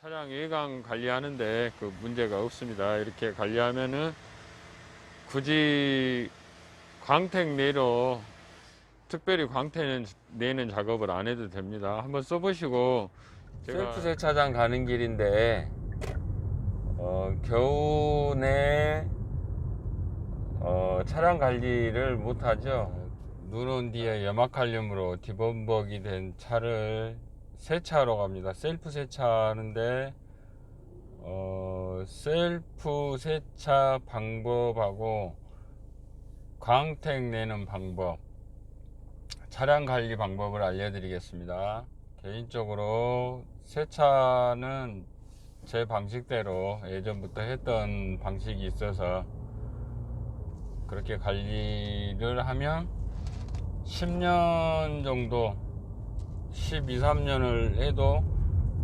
차량 외관 관리하는데 그 문제가 없습니다. 이렇게 관리하면은 굳이 광택 내로 특별히 광택 내는 작업을 안 해도 됩니다. 한번 써보시고 셀프 세차장 가는 길인데 어, 겨우내 어, 차량 관리를 못하죠. 눈온 뒤에 염화칼륨으로 디범벅이 된 차를 세차하러 갑니다. 셀프 세차하는데 어, 셀프 세차 방법하고 광택 내는 방법 차량 관리 방법을 알려드리겠습니다. 개인적으로 세차는 제 방식대로 예전부터 했던 방식이 있어서 그렇게 관리를 하면 10년 정도 12, 3년을 해도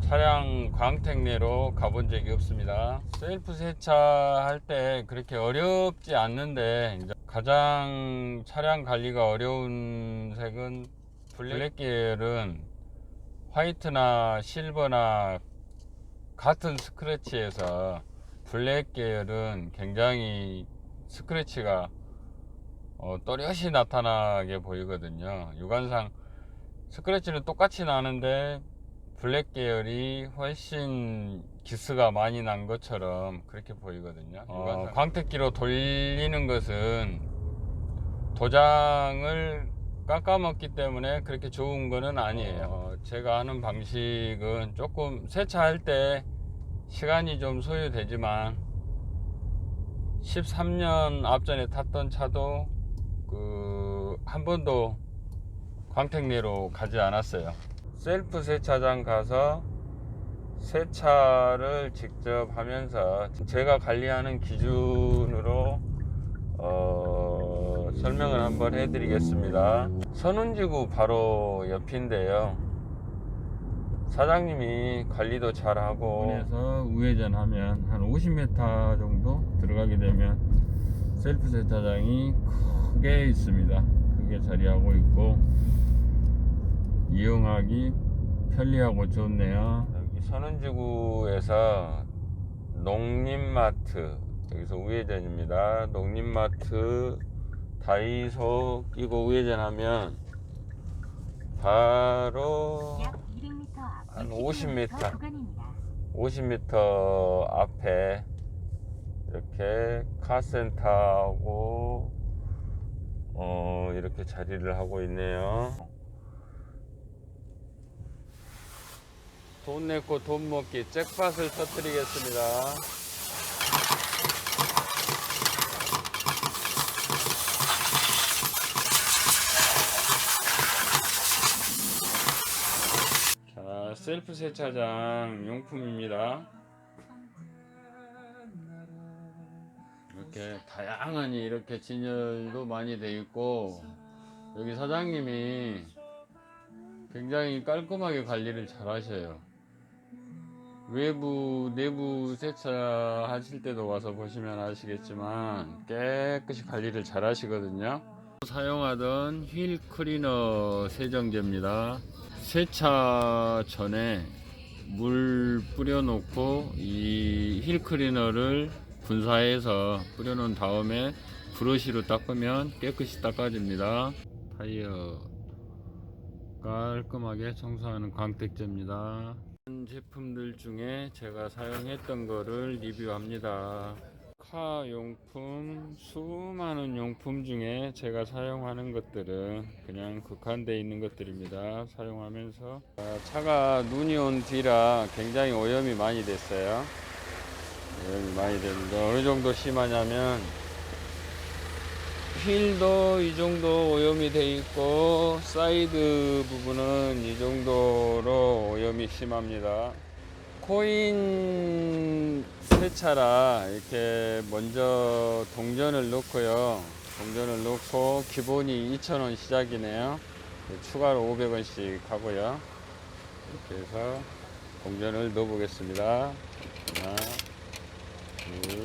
차량 광택내로 가본 적이 없습니다. 셀프 세차할 때 그렇게 어렵지 않는데 가장 차량 관리가 어려운 색은 블랙 계열은 화이트나 실버나 같은 스크래치에서 블랙 계열은 굉장히 스크래치가 어, 또렷이 나타나게 보이거든요. 육안상 스크래치는 똑같이 나는데 블랙 계열이 훨씬 기스가 많이 난 것처럼 그렇게 보이거든요. 어, 광택기로 돌리는 것은 도장을 깎아먹기 때문에 그렇게 좋은 거는 아니에요. 어, 제가 하는 방식은 조금 세차할 때 시간이 좀 소요되지만 13년 앞전에 탔던 차도 그 한 번도 광택내로 가지 않았어요. 셀프 세차장 가서 세차를 직접 하면서 제가 관리하는 기준으로 어, 설명을 한번 해드리겠습니다. 선운지구 바로 옆인데요. 사장님이 관리도 잘하고 부분에서 우회전하면 한 50m 정도 들어가게 되면 셀프 세차장이 크게 있습니다. 크게 자리하고 있고 이용하기 편리하고 좋네요. 여기 선운지구에서 농림마트 여기서 우회전입니다. 농림마트 다이소 끼고 우회전하면 바로 약 200m 앞한 60m 50m. 구간입니다. 50m 앞에 이렇게 카센터하고 어 이렇게 자리를 하고 있네요. 돈 내고 돈 먹기 잭팟을 터뜨리겠습니다. 자, 셀프 세차장 용품입니다. 이렇게 다양한 이렇게 진열도 많이 돼 있고 여기 사장님이 굉장히 깔끔하게 관리를 잘 하셔요. 외부, 내부 세차 하실 때도 와서 보시면 아시겠지만 깨끗이 관리를 잘 하시거든요. 사용하던 휠 클리너 세정제입니다. 세차 전에 물 뿌려 놓고 이 힐 클리너를 분사해서 뿌려놓은 다음에 브러쉬로 닦으면 깨끗이 닦아집니다. 타이어 깔끔하게 청소하는 광택제입니다. 제품들 중에 제가 사용했던 거를 리뷰합니다. 카 용품, 수많은 용품 중에 제가 사용하는 것들은 그냥 국한되어 있는 것들입니다. 사용하면서 아, 차가 눈이 온 뒤라 굉장히 오염이 많이 됐어요. 오염이 많이 됐는데 어느 정도 심하냐면 휠도 이 정도 오염이 돼 있고 사이드 부분은 이 정도로 오염이 심합니다. 코인 세차라 이렇게 먼저 동전을 넣고요. 동전을 넣고 기본이 2,000원 시작이네요. 추가로 500원씩 하고요. 이렇게 해서 동전을 넣어 보겠습니다. 하나, 둘,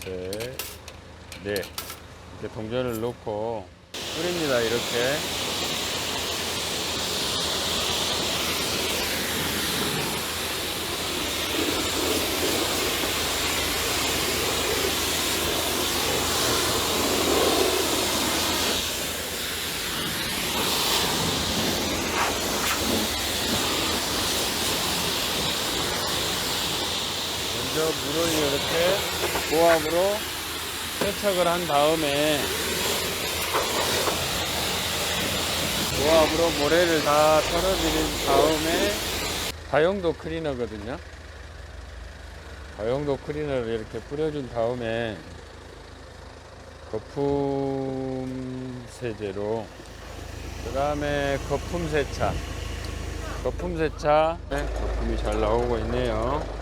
셋, 넷. 이렇게 동전을 넣고 뿌립니다. 이렇게. 먼저 물을 이렇게 고압으로 세척을 한 다음에 고압으로 모래를 다 털어드린 다음에 다용도 클리너거든요. 다용도 클리너를 이렇게 뿌려준 다음에 거품 세제로 그 다음에 거품 세차. 거품 세차. 네, 거품이 잘 나오고 있네요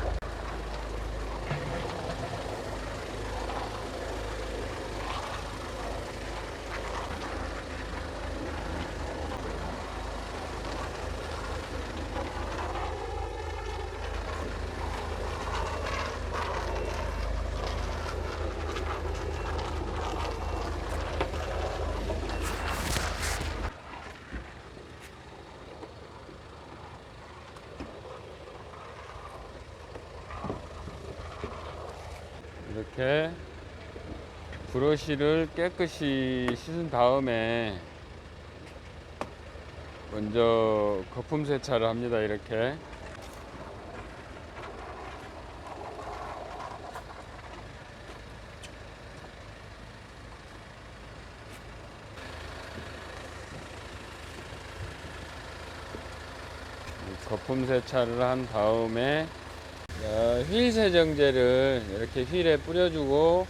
이렇게 브러쉬를 깨끗이 씻은 다음에 먼저 거품 세차를 합니다 이렇게. 거품 세차를 한 다음에 어, 휠 세정제를 이렇게 휠에 뿌려주고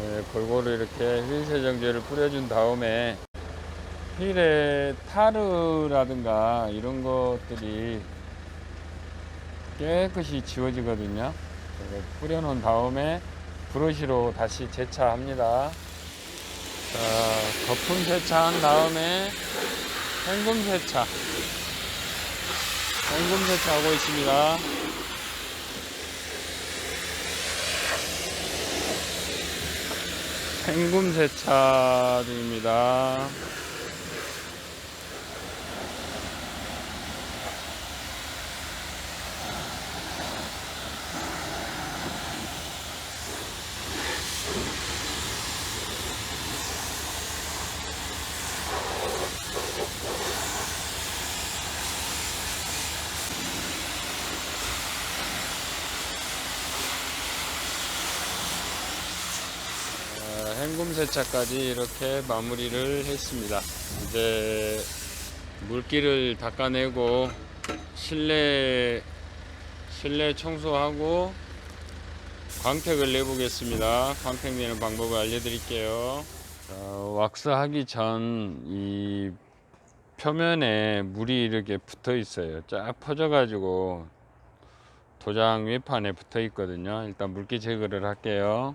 네, 골고루 이렇게 휠 세정제를 뿌려준 다음에 휠에 타르라든가 이런 것들이 깨끗이 지워지거든요. 뿌려놓은 다음에 브러쉬로 다시 세차합니다. 자, 거품 세차한 다음에 헹굼 세차. 헹굼 세차하고 있습니다. 헹굼 세차 중입니다. 어, 헹굼 세차까지 이렇게 마무리를 했습니다. 이제 물기를 닦아내고 실내 실내 청소하고 광택을 내보겠습니다. 광택 내는 방법을 알려드릴게요. 어, 왁스 하기 전 이 표면에 물이 이렇게 붙어 있어요. 쫙 퍼져 가지고 도장 위판에 붙어 있거든요. 일단 물기 제거를 할게요.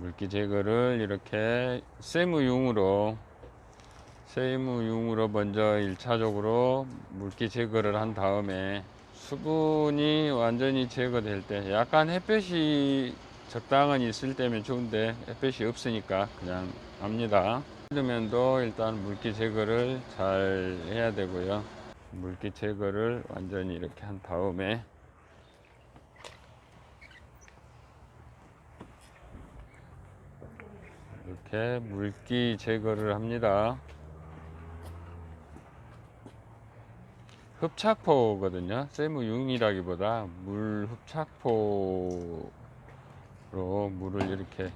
물기 제거를 이렇게 세무용으로 세무용으로 먼저 1차적으로 물기 제거를 한 다음에 수분이 완전히 제거될 때 약간 햇볕이 적당한 있을 때면 좋은데 햇볕이 없으니까 그냥 합니다. 그러면도 일단 물기 제거를 잘 해야 되고요. 물기 제거를 완전히 이렇게 한 다음에 이렇게 물기 제거를 합니다. 흡착포거든요. 세무융이라기보다 물 흡착포로 물을 이렇게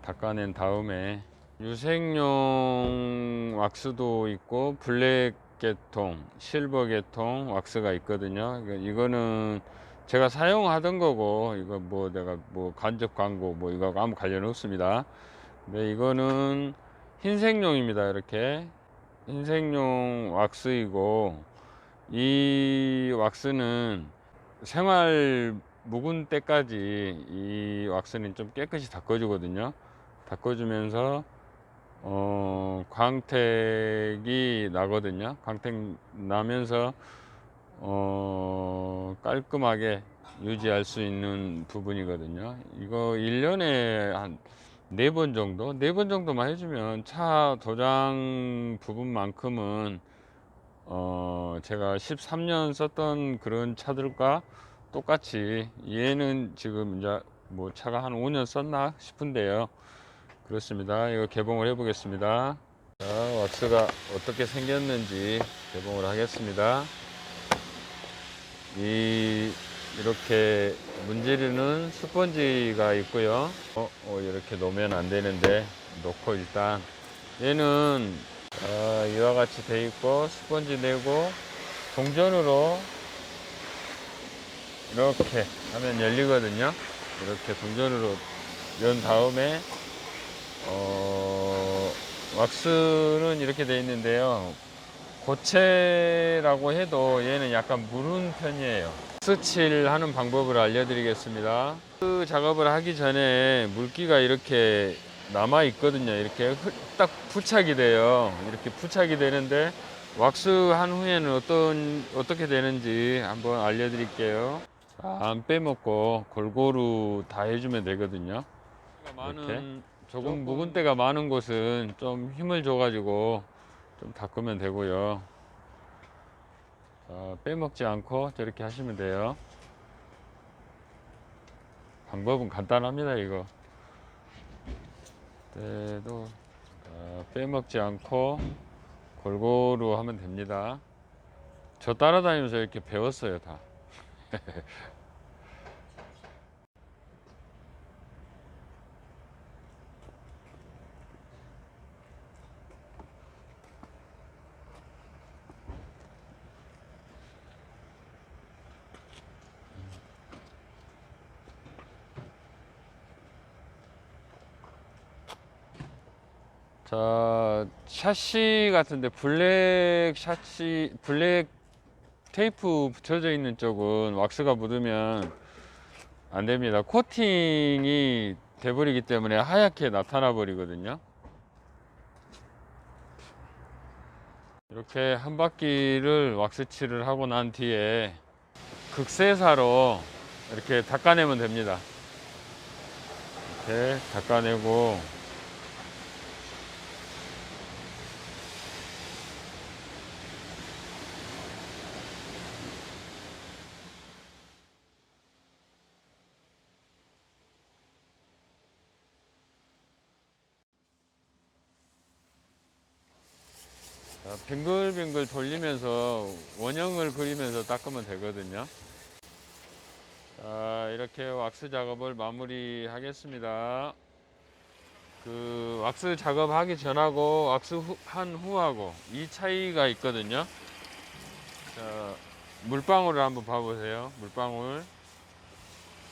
닦아낸 다음에 유색용 왁스도 있고 블랙 계통, 실버 계통 왁스가 있거든요. 이거- 이거는 제가 사용하던 거고 이거 뭐 내가 뭐 간접 광고 뭐 이거하고 아무 관련 없습니다. 네, 이거는 흰색용입니다. 이렇게 흰색용 왁스이고 이 왁스는 생활 묵은 때까지 이 왁스는 좀 깨끗이 닦아주거든요. 닦아주면서 어, 광택이 나거든요. 광택 나면서 어, 깔끔하게 유지할 수 있는 부분이거든요. 이거 1년에 한 네 번 정도, 네 번 정도만 해주면 차 도장 부분만큼은 어, 제가 13년 썼던 그런 차들과 똑같이 얘는 지금 이제 뭐 차가 한 5년 썼나 싶은데요. 그렇습니다. 이거 개봉을 해 보겠습니다. 자, 왁스가 어떻게 생겼는지 개봉을 하겠습니다. 이 이렇게 문지르는 스펀지가 있고요. 어, 어, 이렇게 놓으면 안 되는데 놓고 일단 얘는 어, 이와 같이 돼 있고 스펀지 내고 동전으로 이렇게 하면 열리거든요. 이렇게 동전으로 연 다음에 어, 왁스는 이렇게 돼 있는데요. 고체라고 해도 얘는 약간 무른 편이에요. 왁스칠 하는 방법을 알려드리겠습니다. 그 작업을 하기 전에 물기가 이렇게 남아 있거든요. 이렇게 흐- 딱 부착이 돼요. 이렇게 부착이 되는데 왁스 한 후에는 어떤 어떻게 되는지 한번 알려드릴게요. 자, 안 빼먹고 골고루 다 해주면 되거든요. 많은 조금 묵은 때가 많은 곳은 좀 힘을 줘가지고 좀 닦으면 되고요. 자, 빼먹지 않고 저렇게 하시면 돼요. 방법은 간단합니다, 이거. 때도 자, 빼먹지 않고 골고루 하면 됩니다. 저 따라다니면서 이렇게 배웠어요, 다. 자, 샤시 같은데 블랙 샤시, 블랙 테이프 붙여져 있는 쪽은 왁스가 묻으면 안 됩니다. 코팅이 돼버리기 때문에 하얗게 나타나 버리거든요. 이렇게 한 바퀴를 왁스칠을 하고 난 뒤에 극세사로 이렇게 닦아내면 됩니다. 이렇게 닦아내고 빙글빙글 돌리면서 원형을 그리면서 닦으면 되거든요. 자, 이렇게 왁스 작업을 마무리 하겠습니다. 그 왁스 작업하기 전하고 왁스 후, 한 후하고 이 차이가 있거든요. 자, 물방울을 한번 봐보세요. 물방울.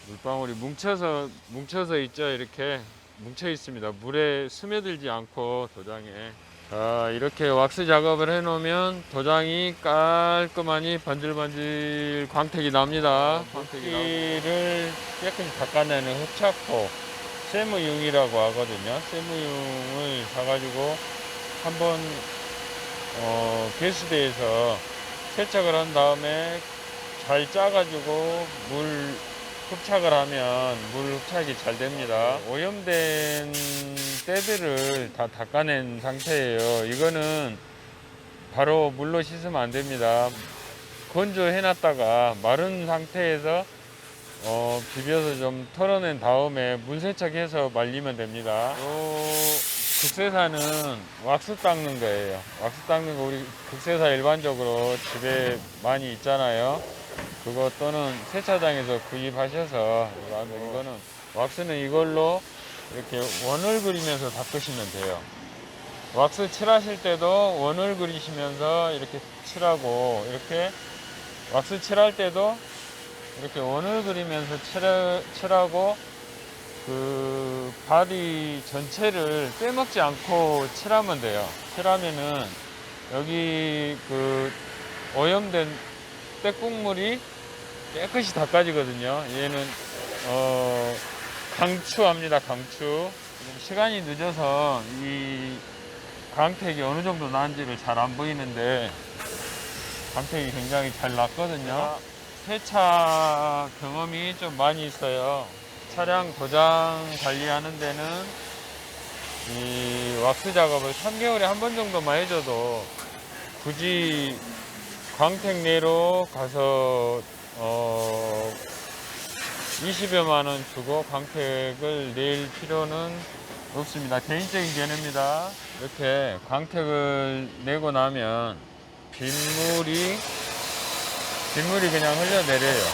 물방울이 뭉쳐서 뭉쳐서 있죠. 이렇게 뭉쳐 있습니다. 물에 스며들지 않고 도장에. 자, 이렇게 왁스 작업을 해 놓으면 도장이 깔끔하니 번질번질 광택이 납니다. 광택이를 깨끗이 닦아내는 흡착포 세무융이라고 하거든요. 세무융을 사가지고 한번 어, 개수대에서 세척을 한 다음에 잘 짜가지고 물 흡착을 하면 물 흡착이 잘 됩니다. 오염된 때들을 다 닦아낸 상태예요. 이거는 바로 물로 씻으면 안 됩니다. 건조해놨다가 마른 상태에서 어, 비벼서 좀 털어낸 다음에 물 세척해서 말리면 됩니다. 요 극세사는 왁스 닦는 거예요. 왁스 닦는 거 우리 극세사 일반적으로 집에 많이 있잖아요. 그거 또는 세차장에서 구입하셔서 이거는 왁스는 이걸로 이렇게 원을 그리면서 닦으시면 돼요. 왁스 칠하실 때도 원을 그리시면서 이렇게 칠하고 이렇게 왁스 칠할 때도 이렇게 원을 그리면서 칠, 칠하고 그 바디 전체를 빼먹지 않고 칠하면 돼요. 칠하면은 여기 그 오염된 때국물이 깨끗이 닦아지거든요. 얘는 어 강추합니다. 강추. 시간이 늦어서 이 광택이 어느 정도 나는지를 잘 안 보이는데 광택이 굉장히 잘 났거든요. 세차 경험이 좀 많이 있어요. 차량 도장 관리하는 데는 이 왁스 작업을 3개월에 한 번 정도만 해줘도 굳이 광택 내로 가서 어 20여만 원 주고 광택을 낼 필요는 없습니다. 개인적인 견해입니다. 이렇게 광택을 내고 나면 빗물이 빗물이 그냥 흘러내려요.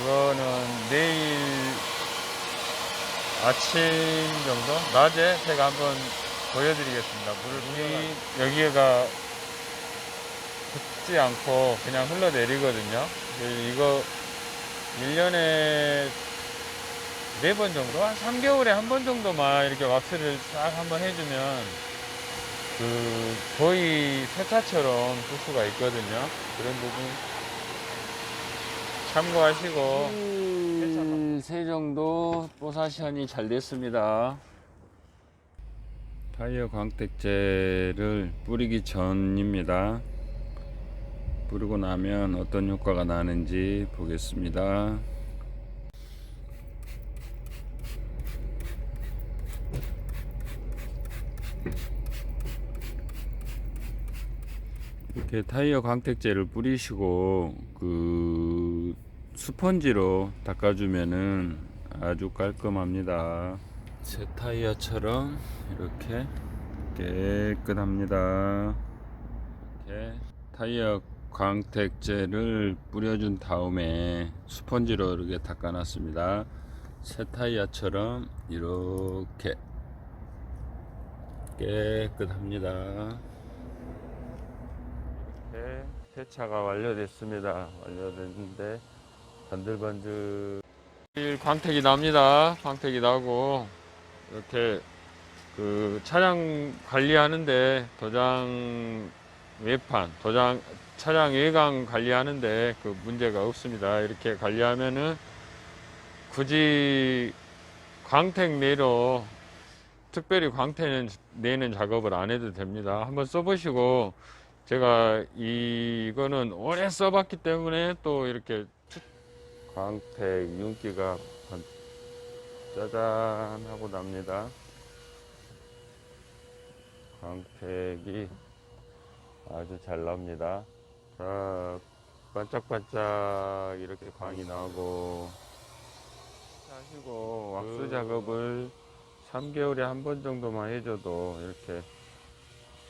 이거는 내일 아침 정도 낮에 제가 한번 보여드리겠습니다. 물이 여기가 붙지 않고 그냥 흘러내리거든요. 그래서 이거 1년에 네번 정도? 한 3개월에 한 번 정도만 이렇게 왁스를 싹 한번 해주면 그 거의 세차처럼 쓸 수가 있거든요. 그런 부분 참고하시고 세 정도 뽀사션이 잘 됐습니다. 타이어 광택제를 뿌리기 전입니다. 뿌리고 나면 어떤 효과가 나는지 보겠습니다. 이렇게 타이어 광택제를 뿌리시고 그 스펀지로 닦아주면은 아주 깔끔합니다. 새 타이어처럼 이렇게 깨끗합니다. 이렇게 타이어 광택제를 뿌려준 다음에 스펀지로 이렇게 닦아놨습니다. 새 타이어처럼 이렇게 깨끗합니다. 이렇게 세차가 완료됐습니다. 완료됐는데 반들반들 광택이 납니다. 광택이 나고 이렇게 그 차량 관리하는데 도장 외판, 도장 차량 외관 관리하는데 그 문제가 없습니다. 이렇게 관리하면은 굳이 광택 내로 특별히 광택 내는 작업을 안 해도 됩니다. 한번 써보시고 제가 이거는 오래 써봤기 때문에 또 이렇게 광택 윤기가 반- 짜잔 하고 납니다. 광택이 아주 잘 납니다. 자, 반짝반짝 이렇게 광이 나고 하시고 왁스 작업을 3개월에 한 번 정도만 해줘도 이렇게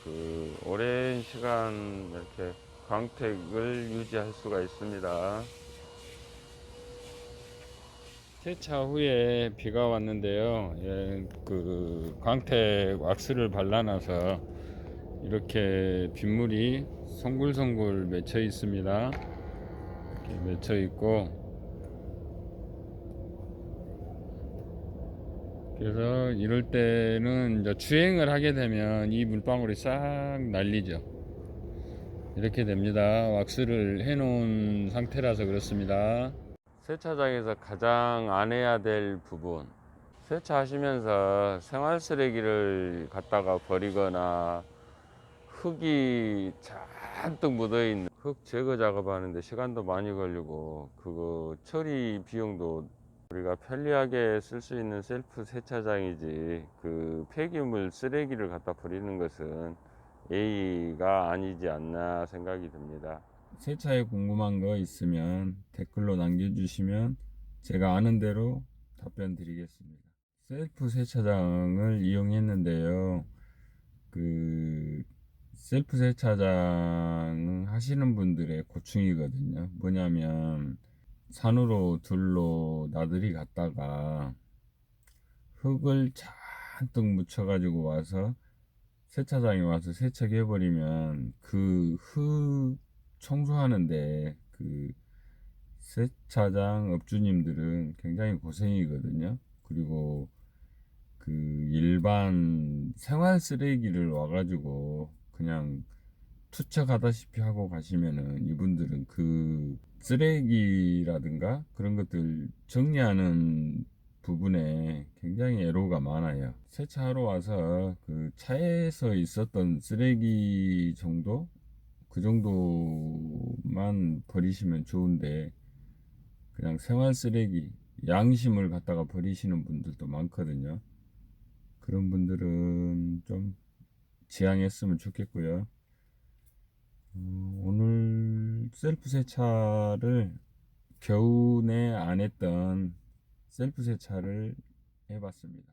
그 오랜 시간 이렇게 광택을 유지할 수가 있습니다. 세차 후에 비가 왔는데요. 예, 그 광택 왁스를 발라놔서 이렇게 빗물이 송글송글 맺혀 있습니다. 이렇게 맺혀 있고 그래서 이럴 때는 이제 주행을 하게 되면 이 물방울이 싹 날리죠. 이렇게 됩니다. 왁스를 해놓은 상태라서 그렇습니다. 세차장에서 가장 안 해야 될 부분. 세차하시면서 생활 쓰레기를 갖다가 버리거나 흙이 잔뜩 묻어 있는 흙 제거 작업하는데 시간도 많이 걸리고 그거 처리 비용도 우리가 편리하게 쓸 수 있는 셀프 세차장이지 그 폐기물 쓰레기를 갖다 버리는 것은 예의가 아니지 않나 생각이 듭니다. 세차에 궁금한 거 있으면 댓글로 남겨주시면 제가 아는 대로 답변 드리겠습니다. 셀프 세차장을 이용했는데요. 그 셀프 세차장 하시는 분들의 고충이거든요. 뭐냐면 산으로 들로 나들이 갔다가 흙을 잔뜩 묻혀가지고 와서 세차장에 와서 세척해버리면 그 흙 청소하는데 그 세차장 업주님들은 굉장히 고생이거든요. 그리고 그 일반 생활 쓰레기를 와가지고 그냥 투척하다시피 하고 가시면은 이분들은 그 쓰레기라든가 그런 것들 정리하는 부분에 굉장히 애로가 많아요. 세차하러 와서 그 차에서 있었던 쓰레기 정도? 그 정도만 버리시면 좋은데 그냥 생활 쓰레기, 양심을 갖다가 버리시는 분들도 많거든요. 그런 분들은 좀 지양했으면 좋겠고요. 어, 오늘 셀프 세차를 겨우내 안 했던 셀프 세차를 해봤습니다.